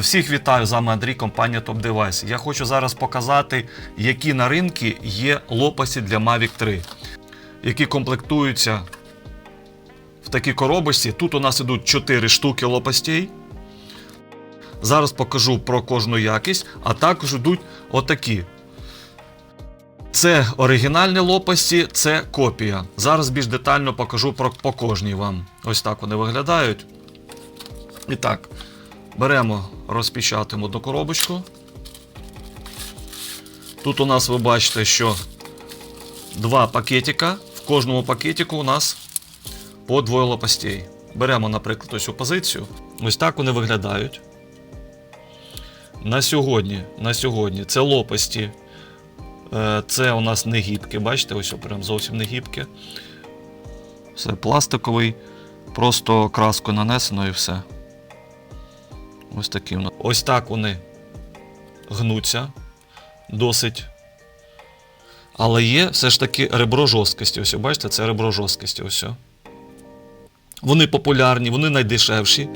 Всіх вітаю, з вами Андрій, компанія Top Device. Я хочу зараз показати, які на ринку є лопасті для Mavic 3, які комплектуються в такій коробочці. Тут у нас ідуть 4 штуки лопастей. Зараз покажу про кожну якість, а також йдуть отакі. Це оригінальні лопасті, це копія. Зараз більш детально покажу про, по кожній вам. Ось так вони виглядають. І так, беремо, розпечатаємо до коробочку. Тут у нас ви бачите, що два пакетика. В кожному пакетику у нас по двоє лопастей. Беремо, наприклад, ось цю позицію. Ось так вони виглядають. На сьогодні, на сьогодні це лопасті. Е, Це у нас не гібке, бачите, ось прям зовсім не гібке. Все пластиковий, просто краскою нанесено і все. Ось такі вони. Ось так вони гнуться досить. Але є все ж таки ребро жорсткості. Ось, бачите, це ребро жорсткості. Ось. Вони популярні, вони найдешевші.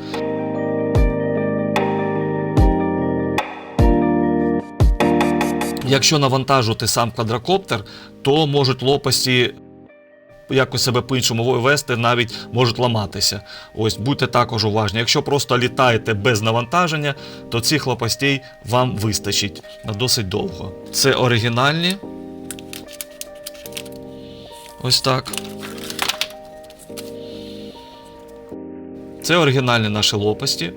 Якщо навантажувати сам квадрокоптер, то можуть лопасті якось себе по-іншому вести, навіть можуть ламатися. Ось будьте також уважні. Якщо просто літаєте без навантаження, то цих лопастей вам вистачить на досить довго. Це оригінальні. Ось так. Це оригінальні наші лопасті.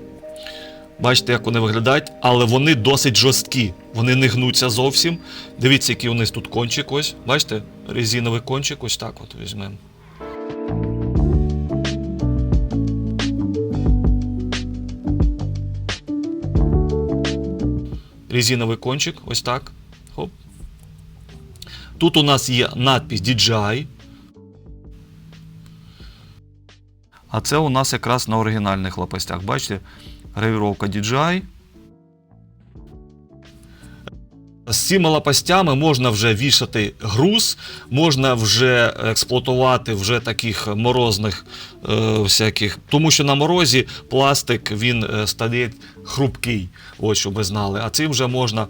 Бачите, як вони виглядають, але вони досить жорсткі. Вони не гнуться зовсім. Дивіться, який у них тут кончик. Ось. Бачите? Резиновий кончик, ось так от візьмемо. Резиновий кончик, ось так. Хоп. Тут у нас є надпись DJI. А це у нас якраз на оригінальних лопастях. Бачите? Гравіровка DJI. З цими лопастями можна вже вішати груз, можна вже експлуатувати вже таких морозних е, всяких. Тому що на морозі пластик він е, стає хрупкий, ось щоб ви знали. А цим вже можна,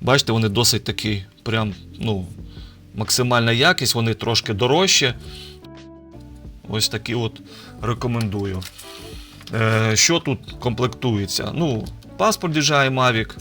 бачите, вони досить такі, прям, ну, максимальна якість, вони трошки дорожчі. Ось такі от рекомендую. Е, що тут комплектується? Ну, паспорт DJI Mavic,